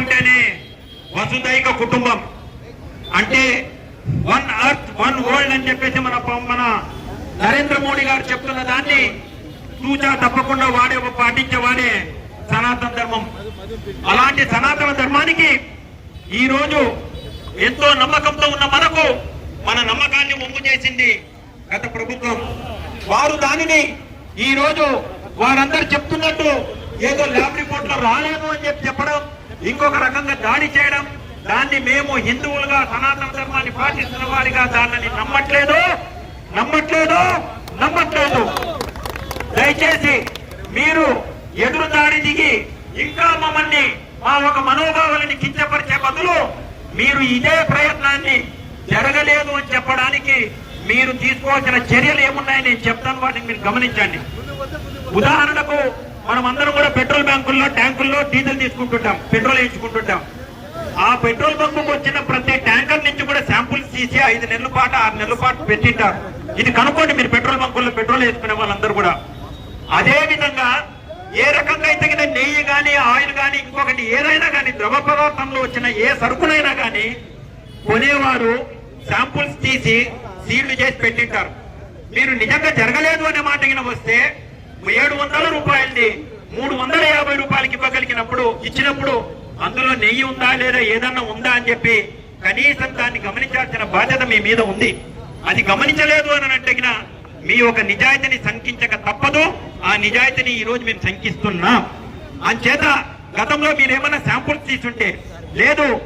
అంటేనే వసుదైక కుటుంబం. అంటే వన్ అర్త్ వన్ వరల్డ్ అని చెప్పేసి మన మన నరేంద్ర మోడీ గారు చెప్తున్న దాన్ని తూచా తప్పకుండా వాడే పాటించేవాడే సనాతన ధర్మం. అలాంటి సనాతన ధర్మానికి ఈ రోజు ఎంతో నమ్మకంతో ఉన్న మనకు మన నమ్మకాన్ని ఒమ్ము చేసింది గత ప్రభుత్వం. వారు దానిని ఈ రోజు వారందరూ చెప్తున్నట్టు ఏదో ల్యాబ్ రిపోర్ట్లో రాలేదు అని చెప్పి ఇంకొక రకంగా దాడి చేయడం దాన్ని మేము హిందువులుగా సనాతన ధర్మాన్ని పాటిస్తున్న వారిగా దానిని నమ్మట్లేదు. నమ్మట్లేదు. నమ్మట్లేదు. దయచేసి మీరు ఎదురు దాడి దిగి ఇంకా మమ్మల్ని మా ఒక మనోభావాలని కించపరిచే బదులు మీరు ఇదే ప్రయత్నాన్ని జరగలేదు అని చెప్పడానికి మీరు తీసుకోవాల్సిన చర్యలు ఏమున్నాయని నేను చెప్తాను వాటిని మీరు గమనించండి. ఉదాహరణకు మనం అందరం కూడా పెట్రోల్ బ్యాంకుల్లో ట్యాంకుల్లో డీజిల్ తీసుకుంటుంటాం పెట్రోల్ వేయించుకుంటుంటాం. ఆ పెట్రోల్ బంకు వచ్చిన ప్రతి ట్యాంకర్ నుంచి కూడా శాంపుల్స్ తీసి ఐదు నెలల పాటు ఆరు నెలల పాటు పెట్టింటారు. ఇది కనుక్కోండి మీరు పెట్రోల్ బంకుల్లో పెట్రోల్ వేసుకునే వాళ్ళందరూ కూడా. అదే విధంగా ఏ రకంగా అయితే కదా నెయ్యి కానీ ఆయిల్ కానీ ఇంకొకటి ఏదైనా కానీ ద్రవ పదార్థంలో వచ్చిన ఏ సరుకునైనా కానీ కొనేవారు శాంపుల్స్ తీసి సీళ్ళు చేసి పెట్టింటారు. మీరు నిజంగా జరగలేదు అనే మాట వస్తే ఏడు వందల రూపాయలది మూడు వందల యాభై రూపాయలకి ఇవ్వగలిగినప్పుడు ఇచ్చినప్పుడు అందులో నెయ్యి ఉందా లేదా ఏదన్నా ఉందా అని చెప్పి కనీసం దాన్ని గమనించాల్సిన బాధ్యత మీ మీద ఉంది. అది గమనించలేదు అని అంటగిన మీ ఒక నిజాయితీని శంకించక తప్పదు. ఆ నిజాయితీని ఈ రోజు మేము శంకిస్తున్నాం. అంచేత గతంలో మీరు ఏమైనా శాంపుల్స్ తీసుంటే లేదు